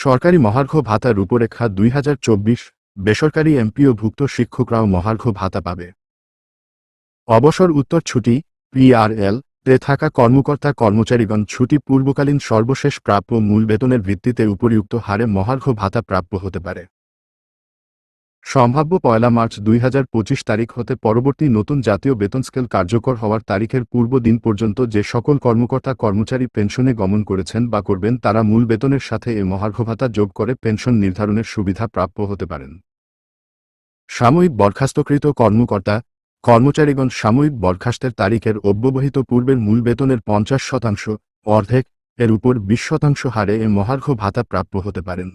সরকারি মহার্ঘ ভাতা রূপরেখা দুই হাজার চব্বিশ, বেসরকারি এমপিওভুক্ত শিক্ষকরাও মহার্ঘ ভাতা পাবে। অবসর উত্তর ছুটি পিআরএল তে থাকা কর্মকর্তা কর্মচারীগণ ছুটি পূর্বকালীন সর্বশেষ প্রাপ্য মূল বেতনের ভিত্তিতে উপরিউক্ত হারে মহার্ঘ ভাতা প্রাপ্য হতে পারে। সম্ভাব্য পয়লা মার্চ দুই হাজার পঁচিশ তারিখ হতে পরবর্তী নতুন জাতীয় বেতন স্কেল কার্যকর হওয়ার তারিখের পূর্ব দিন পর্যন্ত যে সকল কর্মকর্তা কর্মচারী পেনশনে গমন করেছেন বা করবেন তারা মূল বেতনের সাথে এ মহার্ঘ ভাতা যোগ করে পেনশন নির্ধারণের সুবিধা প্রাপ্য হতে পারেন। সাময়িক বরখাস্তকৃত কর্মকর্তা, কর্মচারীগণ সাময়িক বরখাস্তের তারিখের অব্যবহিত পূর্বের মূল বেতনের পঞ্চাশ শতাংশ, অর্ধেক, এর উপর বিশ শতাংশ হারে এ মহার্ঘ ভাতা প্রাপ্য হতে পারেন।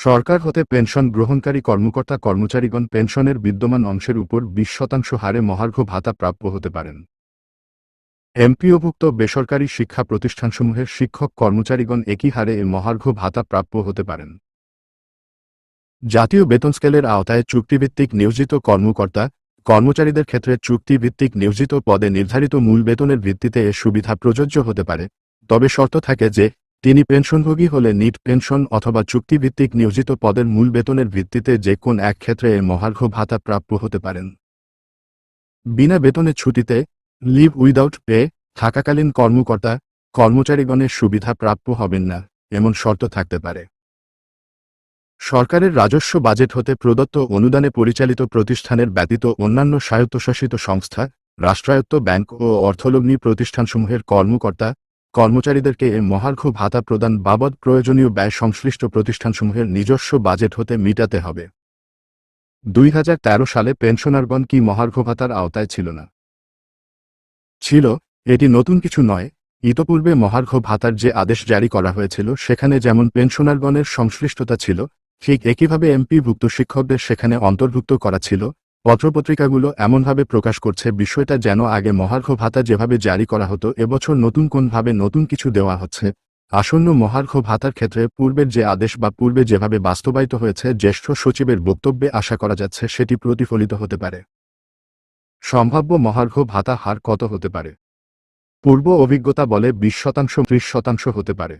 সরকার হতে পেনশন গ্রহণকারী কর্মকর্তা কর্মচারীগণ পেনশনের বিদ্যমান অংশের উপর বিশ শতাংশ হারে মহার্ঘ ভাতা প্রাপ্য হতে পারেন। এমপিওভুক্ত বেসরকারি শিক্ষা প্রতিষ্ঠানসমূহের শিক্ষক কর্মচারীগণ একই হারে এ মহার্ঘ ভাতা প্রাপ্য হতে পারেন। জাতীয় বেতন স্কেলের আওতায় চুক্তিভিত্তিক নিয়োজিত কর্মকর্তা কর্মচারীদের ক্ষেত্রে চুক্তিভিত্তিক নিয়োজিত পদে নির্ধারিত মূল বেতনের ভিত্তিতে এ সুবিধা প্রযোজ্য হতে পারে, তবে শর্ত থাকে যে তিনি পেনশনভোগী হলে নিট পেনশন অথবা চুক্তিভিত্তিক নিয়োজিত পদের মূল বেতনের ভিত্তিতে যে কোন এক ক্ষেত্রে এ মহার্ঘ ভাতা প্রাপ্য হতে পারেন। বিনা বেতনে ছুটিতে লিভ উইদাউট পে থাকাকালীন কর্মকর্তা, কর্মচারীগণের সুবিধা প্রাপ্য হবেন না, এমন শর্ত থাকতে পারে। সরকারের রাজস্ব বাজেট হতে প্রদত্ত অনুদানে পরিচালিত প্রতিষ্ঠানের ব্যতীত অন্যান্য স্বায়ত্তশাসিত সংস্থা, রাষ্ট্রায়ত্ত ব্যাংক ও অর্থলগ্নি প্রতিষ্ঠানসমূহের কর্মকর্তা কর্মচারীদেরকে এ মহার্ঘ ভাতা প্রদান বাবদ প্রয়োজনীয় ব্যয় সংশ্লিষ্ট প্রতিষ্ঠানসমূহের নিজস্ব বাজেট হতে মিটাতে হবে। দুই সালে পেনশনারগণ কি মহার্ঘ ভাতার আওতায় ছিল না? ছিল, এটি নতুন কিছু নয়, ইতপূর্বে মহার্ঘ ভাতার যে আদেশ জারি করা হয়েছিল সেখানে যেমন পেনশনারগণের সংশ্লিষ্টতা ছিল, ঠিক একইভাবে এমপিভুক্ত শিক্ষকদের সেখানে অন্তর্ভুক্ত করা ছিল পত্রপত্রিকাগুলো এমনভাবে প্রকাশ করছে, বিষয়টা যেন আগে মহার্ঘ ভাতা যেভাবে জারি করা হতো, এবছর নতুন কোনভাবে নতুন কিছু দেওয়া হচ্ছে। আসন্ন মহার্ঘ ভাতার ক্ষেত্রে পূর্বের যে আদেশ বা পূর্বে যেভাবে বাস্তবায়িত হয়েছে, জ্যেষ্ঠ সচিবের বক্তব্যে আশা করা যাচ্ছে সেটি প্রতিফলিত হতে পারে। সম্ভাব্য মহার্ঘ ভাতা হার কত হতে পারে? পূর্ব অভিজ্ঞতা বলে বিশ শতাংশ, ত্রিশ শতাংশ হতে পারে।